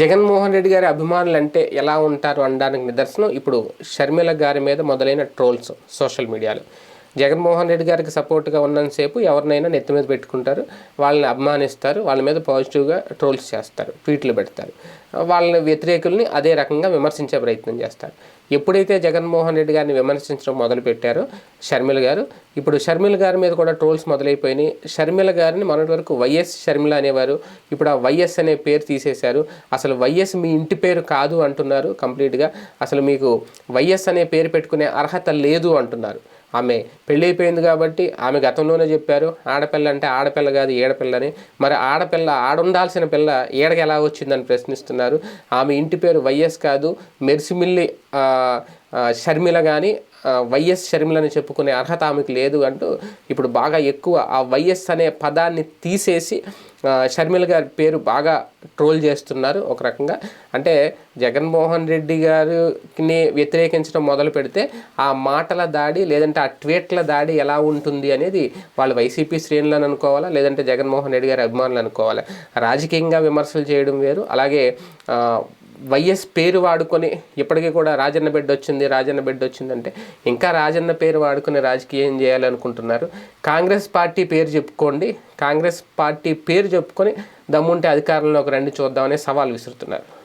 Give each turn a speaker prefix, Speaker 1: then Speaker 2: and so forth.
Speaker 1: జగన్మోహన్ రెడ్డి గారి అభిమానులు అంటే ఎలా ఉంటారు అనడానికి నిదర్శనం ఇప్పుడు షర్మిల గారి మీద మొదలైన ట్రోల్స్ సోషల్ మీడియాలో. జగన్మోహన్ రెడ్డి గారికి సపోర్ట్గా ఉన్నంతసేపు ఎవరినైనా నెత్తి మీద పెట్టుకుంటారు. వాళ్ళని అభిమానిస్తారు. వాళ్ళ మీద పాజిటివ్గా ట్రోల్స్ చేస్తారు. ట్వీట్లు పెడతారు. వాళ్ళ వ్యతిరేకుల్ని అదే రకంగా విమర్శించే ప్రయత్నం చేస్తారు. ఎప్పుడైతే జగన్మోహన్ రెడ్డి గారిని విమర్శించడం మొదలుపెట్టారో షర్మిల గారు ఇప్పుడు షర్మిల గారి మీద కూడా ట్రోల్స్ మొదలైపోయినాయి. షర్మిల గారిని మొన్నటి వరకు వైఎస్ షర్మిల అనేవారు ఇప్పుడు ఆ వైఎస్ అనే పేరు తీసేశారు. అసలు వైఎస్ మీ ఇంటి పేరు కాదు అంటున్నారు కంప్లీట్గా. అసలు మీకు వైఎస్ అనే పేరు పెట్టుకునే అర్హత లేదు అంటున్నారు. ఆమె పెళ్ళైపోయింది కాబట్టి ఆమె గతంలోనే చెప్పారు ఆడపిల్ల అంటే ఆడపిల్ల కాదు ఏడపిల్లని. మరి ఆడపిల్ల ఆడుండాల్సిన పిల్ల ఏడకి ఎలా వచ్చిందని ప్రశ్నిస్తున్నారు. ఆమె ఇంటి పేరు వైఎస్ కాదు మెర్సిమిల్లి షర్మిల కానీ వైఎస్ షర్మిలని చెప్పుకునే అర్హత ఆమెకు లేదు అంటూ ఇప్పుడు బాగా ఎక్కువ ఆ వైఎస్ అనే పదాన్ని తీసేసి షర్మిల గారి పేరు బాగా ట్రోల్ చేస్తున్నారు ఒక రకంగా. అంటే జగన్మోహన్ రెడ్డి గారిని వ్యతిరేకించడం మొదలు పెడితే ఆ మాటల దాడి లేదంటే ఆ ట్వీట్ల దాడి ఎలా ఉంటుంది అనేది వాళ్ళు వైసీపీ శ్రేణులను అనుకోవాలా లేదంటే జగన్మోహన్ రెడ్డి గారి అభిమానులు అనుకోవాలా? రాజకీయంగా విమర్శలు చేయడం వేరు. అలాగే వైఎస్ పేరు వాడుకొని ఇప్పటికీ కూడా రాజన్న బిడ్డ వచ్చింది రాజన్న బిడ్డ వచ్చిందంటే ఇంకా రాజన్న పేరు వాడుకొని రాజకీయం చేయాలనుకుంటున్నారు. కాంగ్రెస్ పార్టీ పేరు చెప్పుకోండి. కాంగ్రెస్ పార్టీ పేరు చెప్పుకొని దమ్ముంటే అధికారంలోకి రండి చూద్దామనే సవాల్ విసురుతున్నారు.